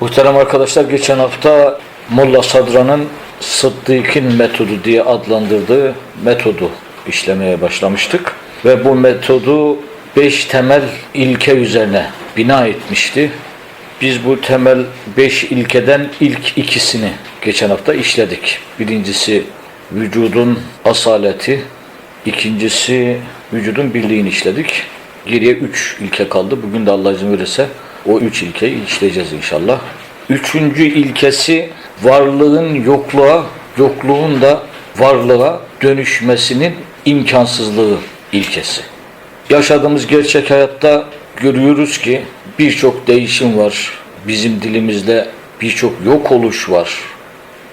Muhterem arkadaşlar geçen hafta Molla Sadra'nın Sıddık'ın metodu diye adlandırdığı metodu işlemeye başlamıştık. Ve bu metodu beş temel ilke üzerine bina etmişti. Biz bu temel beş ilkeden ilk ikisini geçen hafta işledik. Birincisi vücudun asaleti, ikincisi vücudun birliğini işledik. Geriye üç ilke kaldı. Bugün de Allah izin verirse o üç ilkeyi işleyeceğiz inşallah. Üçüncü ilkesi varlığın yokluğa, yokluğun da varlığa dönüşmesinin imkansızlığı ilkesi. Yaşadığımız gerçek hayatta görüyoruz ki birçok değişim var. Bizim dilimizde birçok yok oluş var.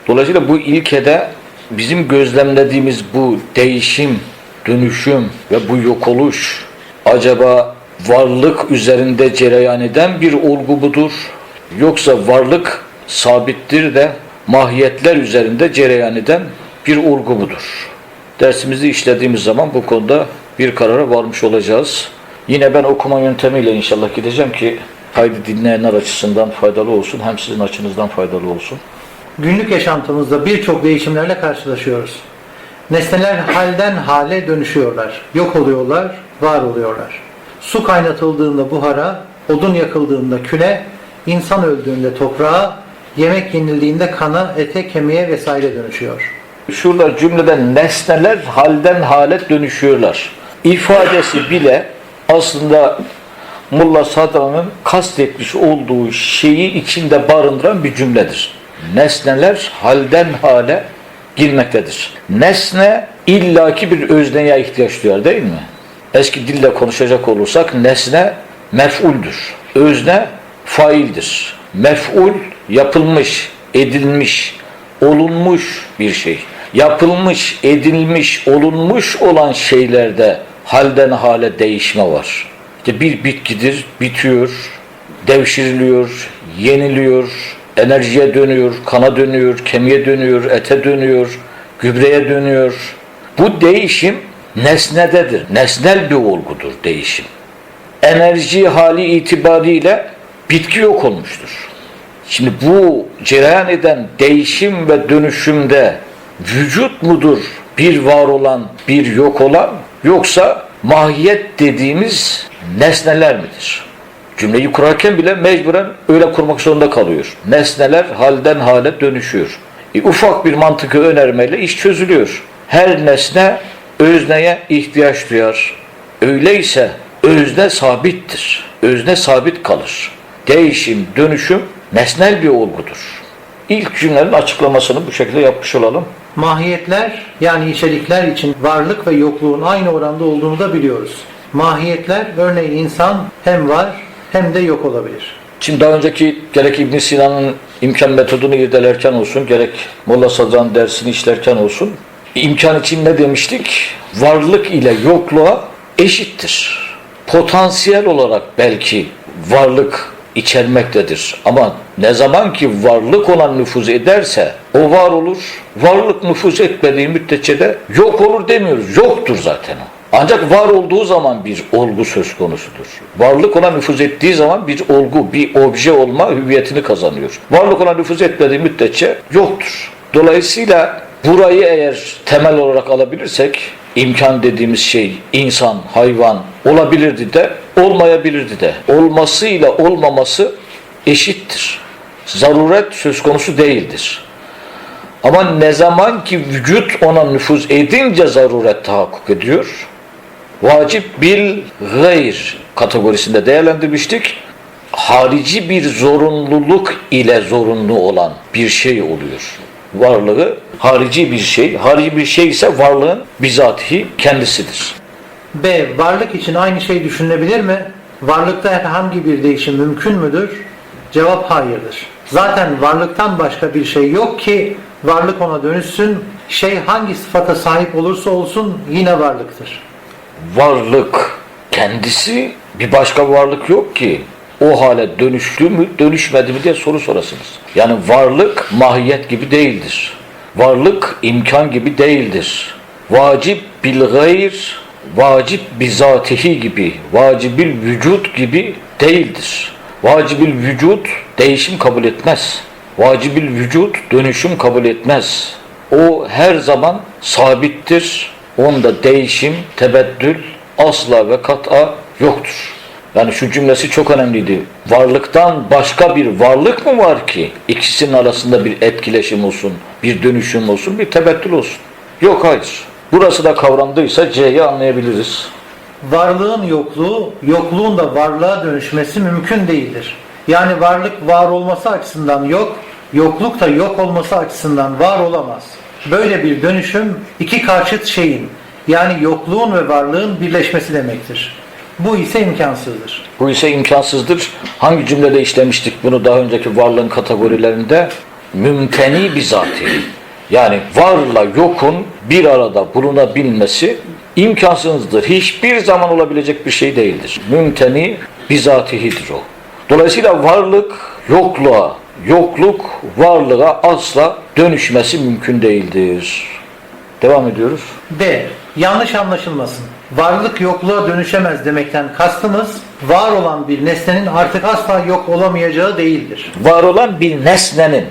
Dolayısıyla bu ilkede bizim gözlemlediğimiz bu değişim, dönüşüm ve bu yok oluş acaba varlık üzerinde cereyan eden bir olgu mudur? Yoksa varlık sabittir de mahiyetler üzerinde cereyan eden bir olgu mudur? Dersimizi işlediğimiz zaman bu konuda bir karara varmış olacağız. Yine ben okuma yöntemiyle inşallah gideceğim ki kaydı dinleyenler açısından faydalı olsun hem sizin açınızdan faydalı olsun. Günlük yaşantımızda birçok değişimlerle karşılaşıyoruz. Nesneler halden hale dönüşüyorlar, yok oluyorlar, var oluyorlar. Su kaynatıldığında buhara, odun yakıldığında küle, insan öldüğünde toprağa, yemek yenildiğinde kana, ete, kemiğe vesaire dönüşüyor. Şurada cümleden nesneler halden hale dönüşüyorlar. İfadesi bile aslında Mulla Sadra'nın kastetmiş olduğu şeyi içinde barındıran bir cümledir. Nesneler halden hale girmektedir. Nesne illaki bir özneye ihtiyaç duyar değil mi? Eski dille konuşacak olursak nesne mef'uldür. Özne faildir. Mef'ul yapılmış, edilmiş, olunmuş bir şey. Yapılmış, edilmiş, olunmuş olan şeylerde halden hale değişme var. İşte bir bitkidir, bitiyor, devşiriliyor, yeniliyor, enerjiye dönüyor, kana dönüyor, kemiğe dönüyor, ete dönüyor, gübreye dönüyor. Bu değişim nesnededir. Nesnel bir olgudur değişim. Enerji hali itibariyle bitki yok olmuştur. Şimdi bu cereyan eden değişim ve dönüşümde vücut mudur bir var olan, bir yok olan yoksa mahiyet dediğimiz nesneler midir? Cümleyi kurarken bile mecburen öyle kurmak zorunda kalıyor. Nesneler halden hale dönüşüyor. E, ufak bir mantıkı önermeyle iş çözülüyor. Her nesne özneye ihtiyaç duyar. Öyleyse özne sabittir. Özne sabit kalır. Değişim, dönüşüm nesnel bir olgudur. İlk cümlenin açıklamasını bu şekilde yapmış olalım. Mahiyetler yani içerikler için varlık ve yokluğun aynı oranda olduğunu da biliyoruz. Mahiyetler örneğin insan hem var hem de yok olabilir. Şimdi daha önceki gerek İbn Sina'nın imkan metodunu irdelerken olsun, gerek Molla Sadra'nın dersini işlerken olsun, imkan için ne demiştik? Varlık ile yokluğa eşittir. Potansiyel olarak belki varlık içermektedir. Ama ne zaman ki varlık olan nüfuz ederse o var olur. Varlık nüfuz etmediği müddetçe de yok olur demiyoruz. Yoktur zaten o. Ancak var olduğu zaman bir olgu söz konusudur. Varlık ona nüfuz ettiği zaman bir olgu, bir obje olma hüviyetini kazanıyor. Varlık ona nüfuz etmediği müddetçe yoktur. Dolayısıyla burayı eğer temel olarak alabilirsek imkan dediğimiz şey insan, hayvan olabilirdi de olmayabilirdi de. Olmasıyla olmaması eşittir. Zaruret söz konusu değildir. Ama ne zaman ki vücut ona nüfuz edince zaruret tahakkuk ediyor, vacip bil gayr kategorisinde değerlendirmiştik. Harici bir zorunluluk ile zorunlu olan bir şey oluyor. Varlığı harici bir şey. Harici bir şey ise varlığın bizatihi kendisidir. B. Varlık için aynı şey düşünülebilir mi? Varlıkta herhangi bir değişim mümkün müdür? Cevap hayırdır. Zaten varlıktan başka bir şey yok ki varlık ona dönüşsün. Şey hangi sıfata sahip olursa olsun yine varlıktır. Varlık kendisi bir başka varlık yok ki. O hale dönüştü mü, dönüşmedi mi diye soru sorasınız. Yani varlık mahiyet gibi değildir. Varlık imkan gibi değildir. Vacip bil gayr, vacip bizatihi gibi, vacibil vücut gibi değildir. Vacibil vücut değişim kabul etmez. Vacibil vücut dönüşüm kabul etmez. O her zaman sabittir. Onda değişim, tebeddül asla ve kat'a yoktur. Yani şu cümlesi çok önemliydi. Varlıktan başka bir varlık mı var ki ikisinin arasında bir etkileşim olsun, bir dönüşüm olsun, bir tebettül olsun? Yok hayır. Burası da kavrandıysa C'yi anlayabiliriz. Varlığın yokluğu, yokluğun da varlığa dönüşmesi mümkün değildir. Yani varlık var olması açısından yok, yokluk da yok olması açısından var olamaz. Böyle bir dönüşüm iki karşıt şeyin yani yokluğun ve varlığın birleşmesi demektir. Bu ise imkansızdır. Bu ise imkansızdır. Hangi cümlede işlemiştik bunu daha önceki varlığın kategorilerinde? Mümteni bizatihi. Yani varla yokun bir arada bulunabilmesi imkansızdır. Hiçbir zaman olabilecek bir şey değildir. Mümteni bizatihidir o. Dolayısıyla varlık yokluğa, yokluk varlığa asla dönüşmesi mümkün değildir. Devam ediyoruz. D. Yanlış anlaşılmasın. Varlık yokluğa dönüşemez demekten kastımız var olan bir nesnenin artık asla yok olamayacağı değildir. var olan bir nesnenin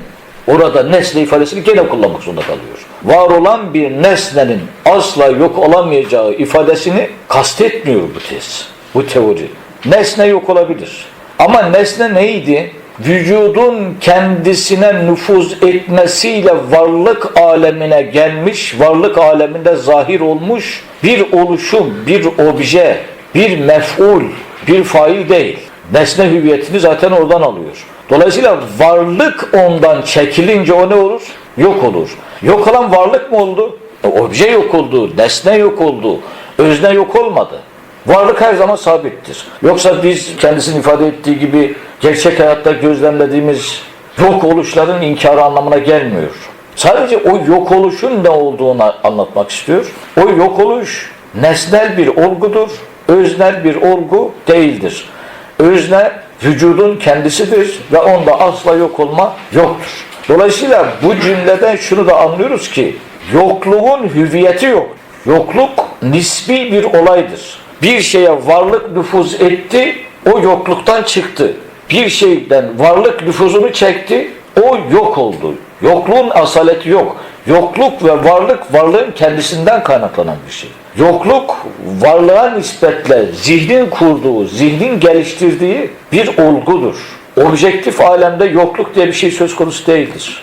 orada nesne ifadesini gene kullanmak zorunda kalıyor. Var olan bir nesnenin asla yok olamayacağı ifadesini kastetmiyor bu tez, bu teori. Nesne yok olabilir. Ama nesne neydi? Vücudun kendisine nüfuz etmesiyle varlık alemine gelmiş, varlık aleminde zahir olmuş bir oluşum, bir obje, bir mef'ul, bir fail değil. Nesne hüviyetini zaten oradan alıyor. Dolayısıyla varlık ondan çekilince o ne olur? Yok olur. Yok olan varlık mı oldu? E, Obje yok oldu, nesne yok oldu, özne yok olmadı. Varlık her zaman sabittir. Yoksa biz kendisinin ifade ettiği gibi gerçek hayatta gözlemlediğimiz yok oluşların inkarı anlamına gelmiyor. Sadece o yok oluşun ne olduğunu anlatmak istiyor. O yok oluş nesnel bir olgudur, öznel bir olgu değildir. Özne vücudun kendisidir ve onda asla yok olma yoktur. Dolayısıyla bu cümleden şunu da anlıyoruz ki yokluğun hüviyeti yok. Yokluk nisbi bir olaydır. Bir şeye varlık nüfuz etti, o yokluktan çıktı. Bir şeyden varlık nüfuzunu çekti, o yok oldu. Yokluğun asaleti yok. Yokluk ve varlık varlığın kendisinden kaynaklanan bir şey. Yokluk varlığa nispetle zihnin kurduğu, zihnin geliştirdiği bir olgudur. Objektif alemde yokluk diye bir şey söz konusu değildir.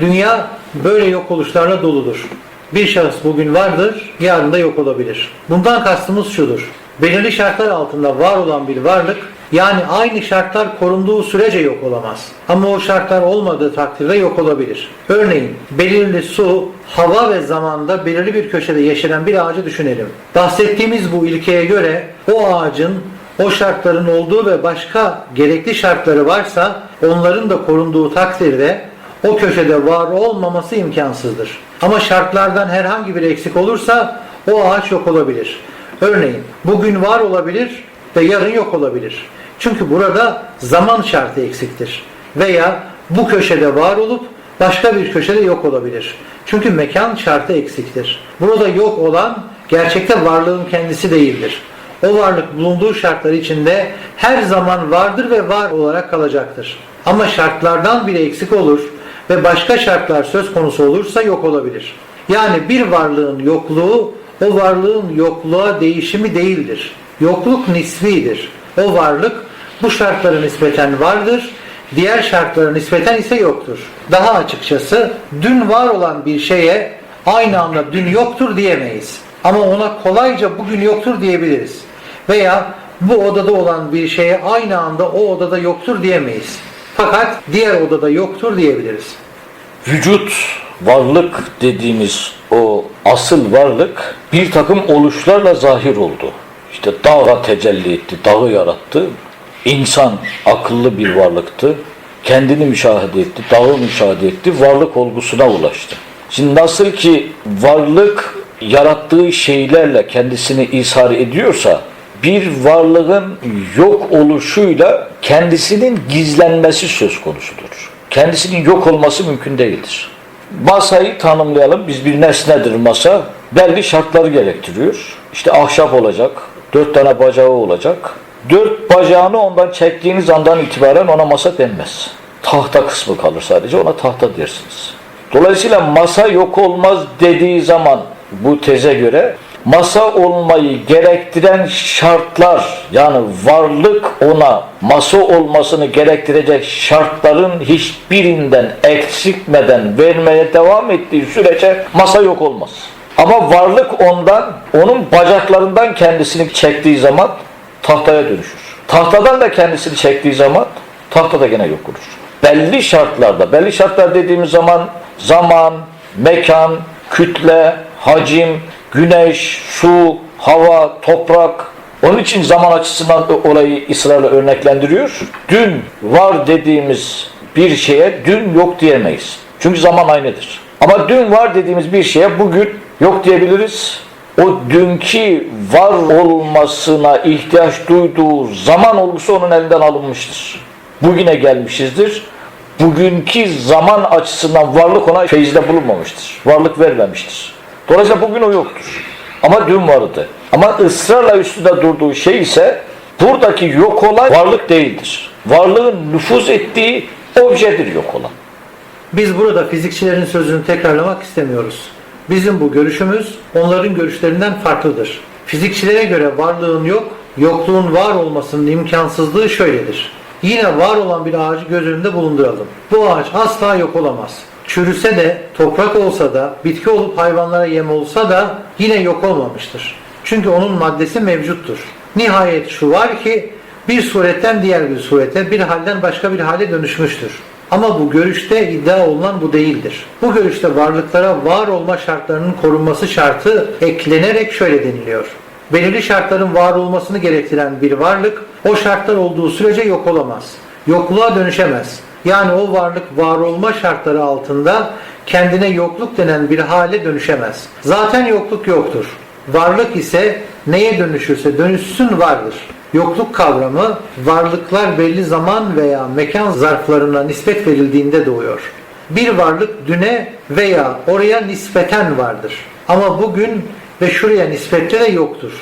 Dünya böyle yok oluşlarla doludur. Bir şahıs bugün vardır, yarın da yok olabilir. Bundan kastımız şudur. Belirli şartlar altında var olan bir varlık, yani aynı şartlar korunduğu sürece yok olamaz. Ama o şartlar olmadığı takdirde yok olabilir. Örneğin belirli su, hava ve zamanda belirli bir köşede yeşeren bir ağacı düşünelim. Bahsettiğimiz bu ilkeye göre o ağacın o şartların olduğu ve başka gerekli şartları varsa onların da korunduğu takdirde o köşede var olmaması imkansızdır. Ama şartlardan herhangi bir eksik olursa o ağaç yok olabilir. Örneğin bugün var olabilir ve yarın yok olabilir. Çünkü burada zaman şartı eksiktir. Veya bu köşede var olup başka bir köşede yok olabilir. Çünkü mekan şartı eksiktir. Burada yok olan gerçekte varlığın kendisi değildir. O varlık bulunduğu şartlar içinde her zaman vardır ve var olarak kalacaktır. Ama şartlardan biri eksik olur ve başka şartlar söz konusu olursa yok olabilir. Yani bir varlığın yokluğu o varlığın yokluğa değişimi değildir. Yokluk nisbidir. O varlık bu şartlara nispeten vardır, diğer şartlara nispeten ise yoktur. Daha açıkçası dün var olan bir şeye aynı anda dün yoktur diyemeyiz. Ama ona kolayca bugün yoktur diyebiliriz. Veya bu odada olan bir şeye aynı anda o odada yoktur diyemeyiz. Fakat diğer odada yoktur diyebiliriz. Vücut, varlık dediğimiz o asıl varlık bir takım oluşlarla zahir oldu. İşte dağa tecelli etti, dağı yarattı. İnsan akıllı bir varlıktı. Kendini müşahede etti, dağı müşahede etti, varlık olgusuna ulaştı. Şimdi nasıl ki varlık yarattığı şeylerle kendisini ishar ediyorsa, bir varlığın yok oluşuyla kendisinin gizlenmesi söz konusudur. Kendisinin yok olması mümkün değildir. Masayı tanımlayalım. Biz bir nesnedir masa. Belli şartları gerektiriyor. İşte ahşap olacak, dört tane bacağı olacak, Dört bacağını ondan çektiğiniz andan itibaren ona masa denmez. Tahta kısmı kalır sadece ona tahta dersiniz. Dolayısıyla masa yok olmaz dediği zaman bu teze göre masa olmayı gerektiren şartlar yani varlık ona masa olmasını gerektirecek şartların hiçbirinden eksiltmeden vermeye devam ettiği sürece masa yok olmaz. Ama varlık ondan, onun bacaklarından kendisini çektiği zaman tahtaya dönüşür. Tahtadan da kendisini çektiği zaman tahta da gene yok olur. Belli şartlarda, belli şartlar dediğimiz zaman zaman, mekan, kütle, hacim, güneş, su, hava, toprak. Onun için zaman açısından olayı ısrarla örneklendiriyor. Dün var dediğimiz bir şeye dün yok diyemeyiz. Çünkü zaman aynıdır. Ama dün var dediğimiz bir şeye bugün yok diyebiliriz. O dünkü var olmasına ihtiyaç duyduğu zaman olgusu onun elinden alınmıştır. Bugüne gelmişizdir. Bugünkü zaman açısından varlık ona feyizde bulunmamıştır. Varlık vermemiştir. Dolayısıyla bugün o yoktur. Ama dün vardı. Ama ısrarla üstünde durduğu şey ise buradaki yok olan varlık değildir. Varlığın nüfuz ettiği objedir yok olan. Biz burada fizikçilerin sözünü tekrarlamak istemiyoruz. Bizim bu görüşümüz onların görüşlerinden farklıdır. Fizikçilere göre varlığın yok, yokluğun var olmasının imkansızlığı şöyledir. Yine var olan bir ağacı göz önünde bulunduralım. Bu ağaç asla yok olamaz. Çürüse de, toprak olsa da, bitki olup hayvanlara yem olsa da yine yok olmamıştır. Çünkü onun maddesi mevcuttur. Nihayet şu var ki bir suretten diğer bir surete, bir halden başka bir hale dönüşmüştür. Ama bu görüşte iddia olunan bu değildir. Bu görüşte varlıklara var olma şartlarının korunması şartı eklenerek şöyle deniliyor. Belirli şartların var olmasını gerektiren bir varlık o şartlar olduğu sürece yok olamaz. Yokluğa dönüşemez. Yani o varlık var olma şartları altında kendine yokluk denen bir hale dönüşemez. Zaten yokluk yoktur. Varlık ise neye dönüşürse dönüşsün vardır. Yokluk kavramı varlıklar belli zaman veya mekan zarflarına nispet verildiğinde doğuyor. Bir varlık düne veya oraya nispeten vardır. Ama bugün ve şuraya nispetle de yoktur.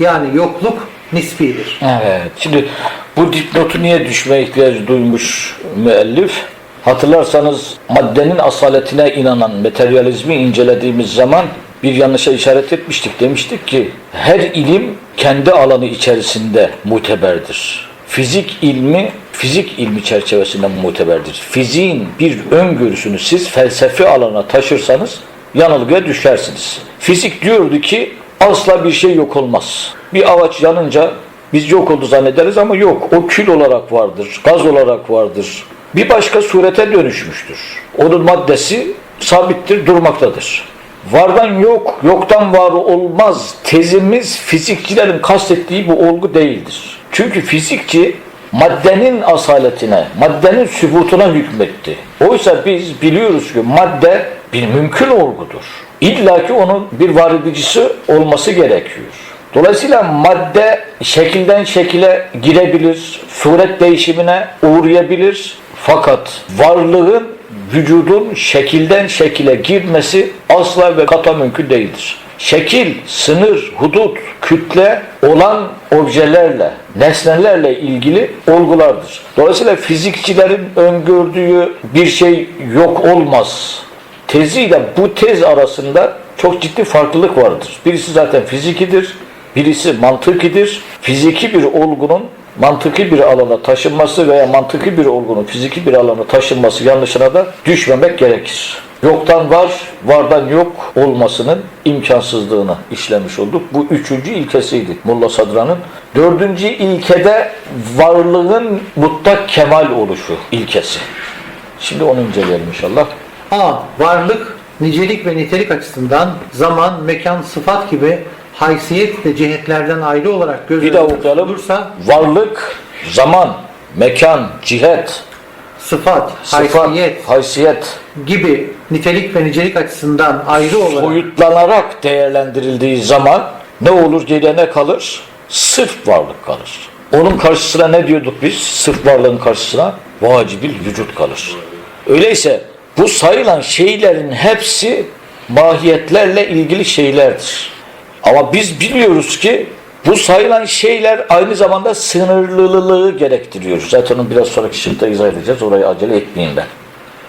Yani yokluk nispidir. Evet. Şimdi bu dipnotu niye düşmeye ihtiyacı duymuş müellif? Hatırlarsanız maddenin asaletine inanan materyalizmi incelediğimiz zaman bir yanlışa işaret etmiştik. Demiştik ki her ilim kendi alanı içerisinde muteberdir. Fizik ilmi fizik ilmi çerçevesinde muteberdir. Fiziğin bir öngörüsünü siz felsefi alana taşırsanız yanılgıya düşersiniz. Fizik diyordu ki asla bir şey yok olmaz. Bir ağaç yanınca biz yok oldu zannederiz ama yok. O kül olarak vardır, gaz olarak vardır. Bir başka surete dönüşmüştür. Onun maddesi sabittir, durmaktadır. Vardan yok, yoktan var olmaz tezimiz fizikçilerin kastettiği bu olgu değildir. Çünkü fizikçi maddenin asaletine, maddenin sübutuna hükmetti. Oysa biz biliyoruz ki madde bir mümkün olgudur. İlla ki onun bir var edicisi olması gerekiyor. Dolayısıyla madde şekilden şekile girebilir, suret değişimine uğrayabilir. Fakat varlığın vücudun şekilden şekile girmesi asla ve kata mümkün değildir. Şekil, sınır, hudut, kütle olan objelerle, nesnelerle ilgili olgulardır. Dolayısıyla fizikçilerin öngördüğü bir şey yok olmaz teziyle bu tez arasında çok ciddi farklılık vardır. Birisi zaten fizikidir, birisi mantıkidir. Fiziki bir olgunun mantıki bir alana taşınması veya mantıki bir olgunun fiziki bir alana taşınması yanlışına da düşmemek gerekir. Yoktan var, vardan yok olmasının imkansızlığını işlemiş olduk. Bu üçüncü ilkesiydi Mulla Sadra'nın. Dördüncü ilkede varlığın mutlak kemal oluşu ilkesi. Şimdi onu inceleyelim inşallah. A. Varlık, nicelik ve nitelik açısından zaman, mekan, sıfat gibi haysiyet ve cihetlerden ayrı olarak göz Bir önünde okuyalım. tutulursa Varlık, zaman, mekan, cihet, sıfat, sıfat, haysiyet haysiyet gibi nitelik ve nicelik açısından ayrı olarak soyutlanarak değerlendirildiği zaman ne olur geriye ne kalır? Sırf varlık kalır. Onun karşısına ne diyorduk biz? Sırf varlığın karşısına vacibil vücut kalır. Öyleyse bu sayılan şeylerin hepsi mahiyetlerle ilgili şeylerdir. Ama biz biliyoruz ki Bu sayılan şeyler aynı zamanda sınırlılığı gerektiriyor. Zaten onu biraz sonraki şıkta izah edeceğiz. Orayı acele etmeyeyim ben.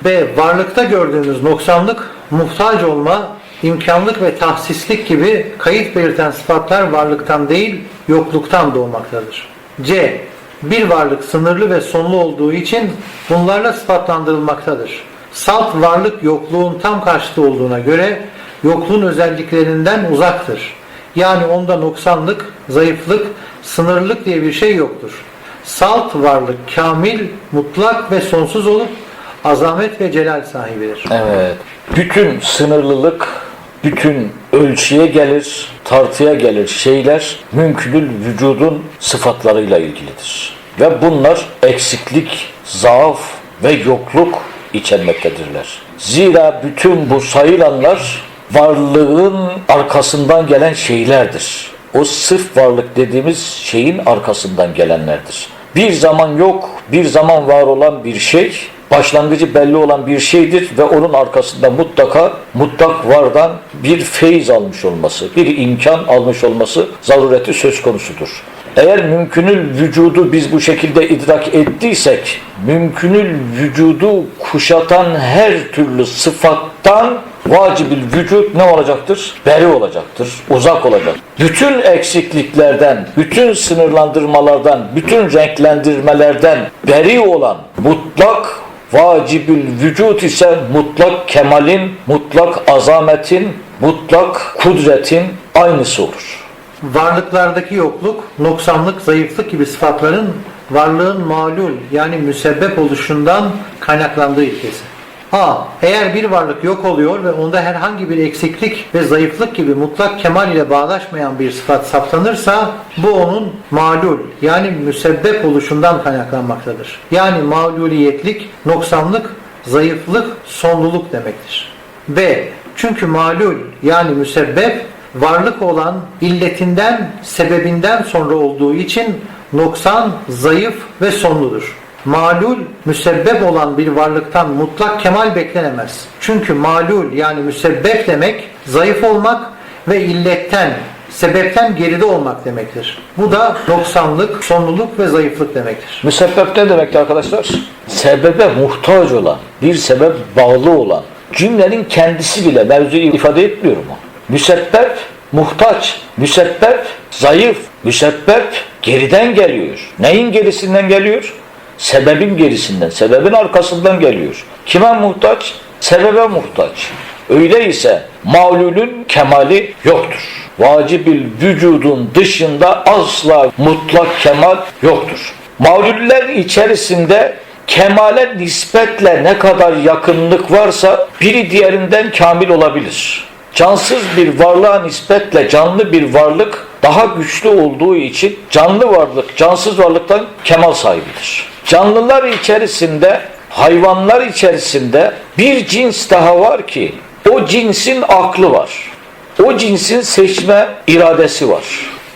B. Varlıkta gördüğümüz noksanlık, muhtaç olma, imkanlık ve tahsislik gibi kayıt belirten sıfatlar varlıktan değil, yokluktan doğmaktadır. C. Bir varlık sınırlı ve sonlu olduğu için bunlarla sıfatlandırılmaktadır. Salt varlık yokluğun tam karşıtı olduğuna göre yokluğun özelliklerinden uzaktır. Yani onda noksanlık, zayıflık, sınırlılık diye bir şey yoktur. Salt varlık kamil, mutlak ve sonsuz olup azamet ve celal sahibidir. Evet. Bütün sınırlılık, bütün ölçüye gelir, tartıya gelir şeyler mümkünül vücudun sıfatlarıyla ilgilidir. Ve bunlar eksiklik, zaaf ve yokluk içermektedirler. Zira bütün bu sayılanlar varlığın arkasından gelen şeylerdir. O sırf varlık dediğimiz şeyin arkasından gelenlerdir. Bir zaman yok, bir zaman var olan bir şey, başlangıcı belli olan bir şeydir ve onun arkasında mutlaka mutlak vardan bir feyiz almış olması, bir imkan almış olması zarureti söz konusudur. Eğer mümkünül vücudu biz bu şekilde idrak ettiysek, mümkünül vücudu kuşatan her türlü sıfattan vacibül vücut ne olacaktır? Beri olacaktır, uzak olacak. Bütün eksikliklerden, bütün sınırlandırmalardan, bütün renklendirmelerden beri olan mutlak vacibül vücut ise mutlak kemalin, mutlak azametin, mutlak kudretin aynısı olur. Varlıklardaki yokluk, noksanlık, zayıflık gibi sıfatların varlığın malul yani müsebbep oluşundan kaynaklandığı ilkesi. A. Eğer bir varlık yok oluyor ve onda herhangi bir eksiklik ve zayıflık gibi mutlak kemal ile bağdaşmayan bir sıfat saptanırsa bu onun malul yani müsebbep oluşundan kaynaklanmaktadır. Yani maluliyetlik, noksanlık, zayıflık, sonluluk demektir. B. Çünkü malul yani müsebbep varlık olan illetinden, sebebinden sonra olduğu için noksan, zayıf ve sonludur. Malul, müsebbep olan bir varlıktan mutlak kemal beklenemez. Çünkü malul yani müsebbep demek zayıf olmak ve illetten, sebepten geride olmak demektir. Bu da noksanlık, sonluluk ve zayıflık demektir. Müsebbep ne demekti arkadaşlar? Sebebe muhtaç olan, bir sebep bağlı olan. Cümlenin kendisi bile mevzuyu ifade etmiyor mu? Müsebbep muhtaç, müsebbep zayıf, müsebbep geriden geliyor. Neyin gerisinden geliyor? Sebebin gerisinden, sebebin arkasından geliyor. Kime muhtaç? Sebebe muhtaç. Öyleyse mağlulün kemali yoktur. Vacibil vücudun dışında asla mutlak kemal yoktur. Mağluller içerisinde kemale nispetle ne kadar yakınlık varsa biri diğerinden kamil olabilir. Cansız bir varlığa nispetle canlı bir varlık daha güçlü olduğu için canlı varlık cansız varlıktan kemal sahibidir. Canlılar içerisinde, hayvanlar içerisinde bir cins daha var ki o cinsin aklı var. O cinsin seçme iradesi var.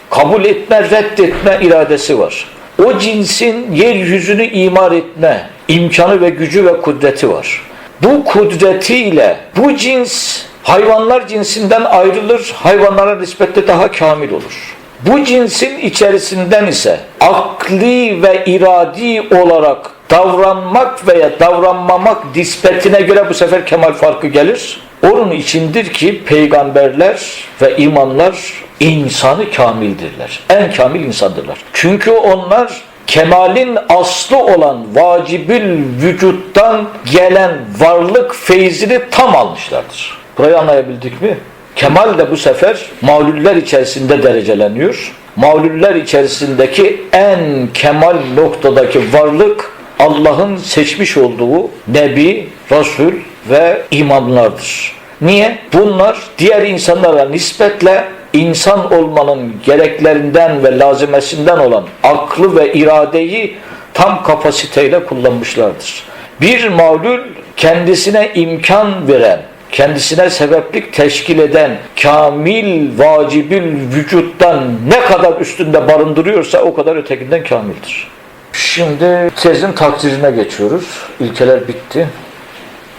Kabul etme, reddetme iradesi var. O cinsin yeryüzünü imar etme imkanı ve gücü ve kudreti var. Bu kudretiyle bu cins hayvanlar cinsinden ayrılır, hayvanlara nispetle daha kamil olur. Bu cinsin içerisinden ise akli ve iradi olarak davranmak veya davranmamak nispetine göre bu sefer kemal farkı gelir. Onun içindir ki peygamberler ve imamlar insanı kamildirler. En kamil insandırlar. Çünkü onlar kemalin aslı olan vacibül vücuttan gelen varlık feyzini tam almışlardır. Burayı anlayabildik mi? Kemal de bu sefer mağluller içerisinde dereceleniyor. Mağluller içerisindeki en kemal noktadaki varlık Allah'ın seçmiş olduğu Nebi, Resul ve imamlardır. Niye? Bunlar diğer insanlara nispetle insan olmanın gereklerinden ve lazimesinden olan aklı ve iradeyi tam kapasiteyle kullanmışlardır. Bir mağlul kendisine imkan veren, kendisine sebeplik teşkil eden kamil vacibül vücuttan ne kadar üstünde barındırıyorsa o kadar ötekinden kamildir. Şimdi tezin takdirine geçiyoruz. İlkeler bitti.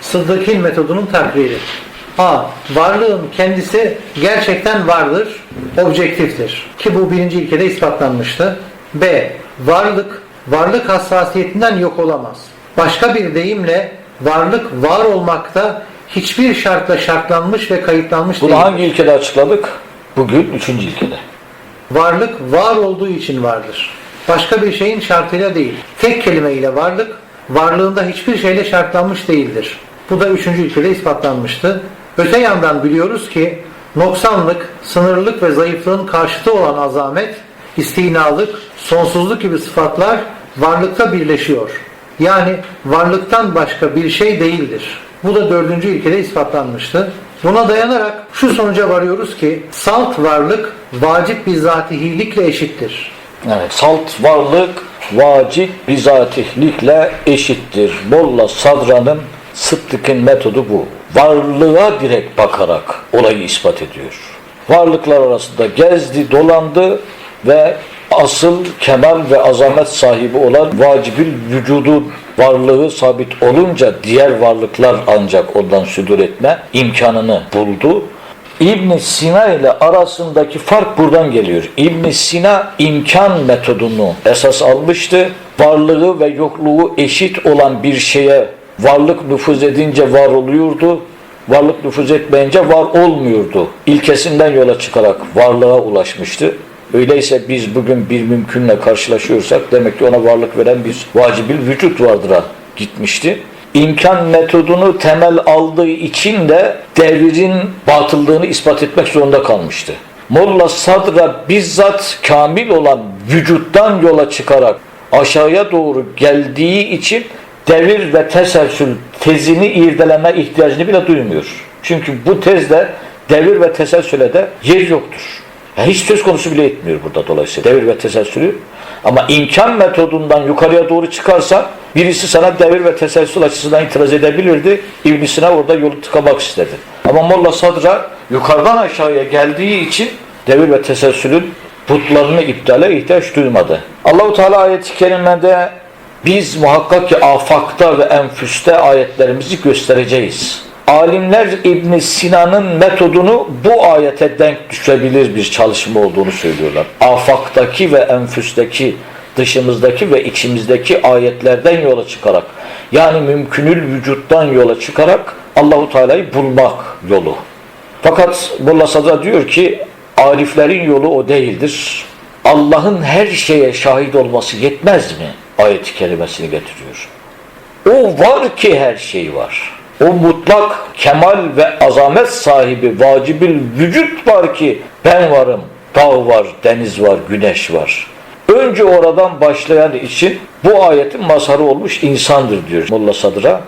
Sıddıkil metodunun takriri. A. Varlığın kendisi gerçekten vardır, objektiftir. Ki bu birinci ilkede ispatlanmıştı. B. Varlık, varlık hassasiyetinden yok olamaz. Başka bir deyimle varlık var olmakta hiçbir şartla şartlanmış ve kayıtlanmış Bunu değil. hangi ilkede açıkladık? Bugün üçüncü ilkede. Varlık var olduğu için vardır. Başka bir şeyin şartıyla değil. Tek kelimeyle varlık, varlığında hiçbir şeyle şartlanmış değildir. Bu da üçüncü ülkede ispatlanmıştı. Öte yandan biliyoruz ki noksanlık, sınırlılık ve zayıflığın karşıtı olan azamet, istinalık, sonsuzluk gibi sıfatlar varlıkta birleşiyor. Yani varlıktan başka bir şey değildir. Bu da dördüncü ilkede ispatlanmıştı. Buna dayanarak şu sonuca varıyoruz ki salt varlık vacip bir zatihilikle eşittir. Evet, salt varlık vacip bizatihlikle eşittir. Molla Sadra'nın Sıddık'ın metodu bu. Varlığa direkt bakarak olayı ispat ediyor. Varlıklar arasında gezdi, dolandı ve asıl kemal ve azamet sahibi olan vacibül vücudun varlığı sabit olunca diğer varlıklar ancak ondan südür etme imkanını buldu. İbn Sina ile arasındaki fark buradan geliyor. İbn Sina imkan metodunu esas almıştı. Varlığı ve yokluğu eşit olan bir şeye varlık nüfuz edince var oluyordu. Varlık nüfuz etmeyince var olmuyordu. İlkesinden yola çıkarak varlığa ulaşmıştı. Öyleyse biz bugün bir mümkünle karşılaşıyorsak demek ki ona varlık veren bir vacibil vücut vardır'a gitmişti imkan metodunu temel aldığı için de devrin batıllığını ispat etmek zorunda kalmıştı. Molla Sadra bizzat kamil olan vücuttan yola çıkarak aşağıya doğru geldiği için devir ve teselsül tezini irdeleme ihtiyacını bile duymuyor. Çünkü bu tezde devir ve teselsüle de yer yoktur. Ya hiç söz konusu bile etmiyor burada dolayısıyla devir ve teselsülü. Ama imkan metodundan yukarıya doğru çıkarsan birisi sana devir ve teselsül açısından itiraz edebilirdi. İbn Sina orada yolu tıkamak istedi. Ama Molla Sadra yukarıdan aşağıya geldiği için devir ve teselsülün putlarını iptale ihtiyaç duymadı. Allahu Teala ayet-i kerimede biz muhakkak ki afakta ve enfüste ayetlerimizi göstereceğiz. Alimler İbn Sina'nın metodunu bu ayete denk düşebilir bir çalışma olduğunu söylüyorlar. Afaktaki ve enfüsteki, dışımızdaki ve içimizdeki ayetlerden yola çıkarak yani mümkünül vücuttan yola çıkarak Allahu Teala'yı bulmak yolu. Fakat Molla Sadra diyor ki ariflerin yolu o değildir. Allah'ın her şeye şahit olması yetmez mi? Ayet-i kerimesini getiriyor. O var ki her şey var. O mutlak kemal ve azamet sahibi vacibil vücut var ki ben varım, dağ var, deniz var, güneş var. Önce oradan başlayan için bu ayetin mazharı olmuş insandır diyor Molla Sadra.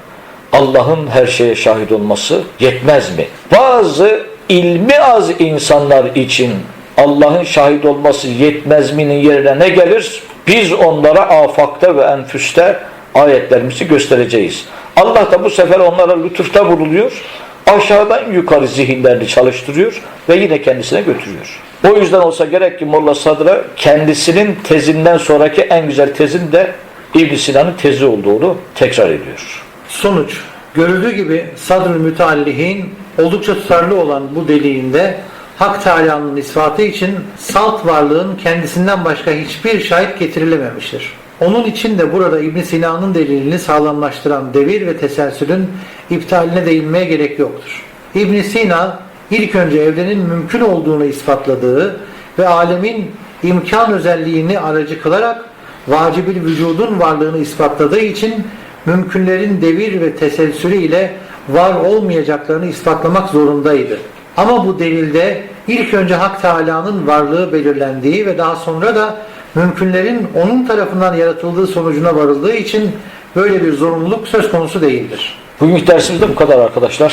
Allah'ın her şeye şahit olması yetmez mi? Bazı ilmi az insanlar için Allah'ın şahit olması yetmez mi'nin yerine ne gelir? Biz onlara afakta ve enfüste ayetlerimizi göstereceğiz. Allah da bu sefer onlara lütufta bulunuyor. Aşağıdan yukarı zihinlerini çalıştırıyor ve yine kendisine götürüyor. O yüzden olsa gerek ki Molla Sadra kendisinin tezinden sonraki en güzel tezin de İbn Sina'nın tezi olduğunu tekrar ediyor. Sonuç, görüldüğü gibi Sadr-ı Müteallihin oldukça tutarlı olan bu deliğinde Hak Teala'nın ispatı için salt varlığın kendisinden başka hiçbir şahit getirilememiştir. Onun için de burada İbn Sina'nın delilini sağlamlaştıran devir ve teselsülün iptaline değinmeye gerek yoktur. İbn Sina ilk önce evrenin mümkün olduğunu ispatladığı ve alemin imkan özelliğini aracı kılarak vacibil vücudun varlığını ispatladığı için mümkünlerin devir ve teselsülü ile var olmayacaklarını ispatlamak zorundaydı. Ama bu delilde ilk önce Hak Teala'nın varlığı belirlendiği ve daha sonra da mümkünlerin onun tarafından yaratıldığı sonucuna varıldığı için böyle bir zorunluluk söz konusu değildir. Bugünkü dersimiz de bu kadar arkadaşlar.